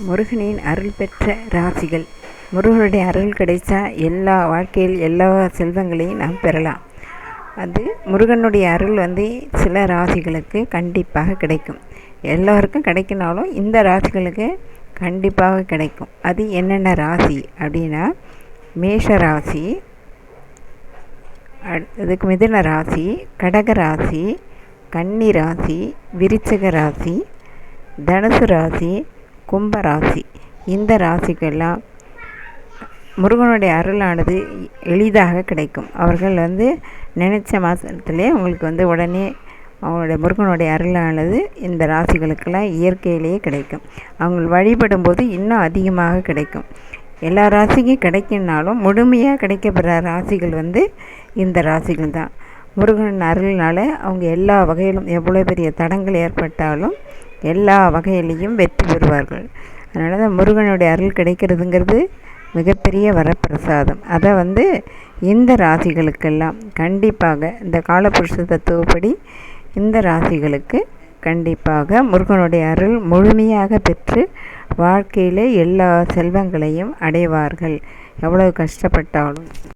முருகனின் அருள் பெற்ற ராசிகள். முருகனுடைய அருள் கிடைச்சா எல்லா வாழ்க்கையில் எல்லா செல்வங்களையும் நாம் பெறலாம். அது முருகனுடைய அருள் வந்து சில ராசிகளுக்கு கண்டிப்பாக கிடைக்கும். எல்லோருக்கும் கிடைக்கினாலும் இந்த ராசிகளுக்கு கண்டிப்பாக கிடைக்கும். அது என்னென்ன ராசி அப்படின்னா மேஷ ராசி அதுக்கு மிதுன ராசி கடக ராசி கன்னி ராசி விருச்சக ராசி தனுசு ராசி கும்ப ராசி. இந்த ராசிக்கெல்லாம் முருகனுடைய அருளானது எளிதாக கிடைக்கும். அவர்கள் வந்து நினச்ச மாதத்துலேயே உங்களுக்கு வந்து உடனே அவங்களுடைய முருகனுடைய அருளானது இந்த ராசிகளுக்கெல்லாம் இயற்கையிலேயே கிடைக்கும். அவங்க வழிபடும் போது இன்னும் அதிகமாக கிடைக்கும். எல்லா ராசிக்கும் கிடைக்குன்னாலும் முழுமையாக கிடைக்கப்படுற ராசிகள் வந்து இந்த ராசிகள் தான். முருகன் அருள்னால் அவங்க எல்லா வகையிலும் எவ்வளோ பெரிய தடங்கள் ஏற்பட்டாலும் எல்லா வகையிலையும் வெற்றி பெறுவார்கள். அதனால தான் முருகனுடைய அருள் கிடைக்கிறதுங்கிறது மிகப்பெரிய வரப்பிரசாதம். அதை வந்து இந்த ராசிகளுக்கெல்லாம் கண்டிப்பாக இந்த காலபுருஷ தத்துவப்படி இந்த ராசிகளுக்கு கண்டிப்பாக முருகனுடைய அருள் முழுமையாக பெற்று வாழ்க்கையில் எல்லா செல்வங்களையும் அடைவார்கள். எவ்வளவு கஷ்டப்பட்டாலும்.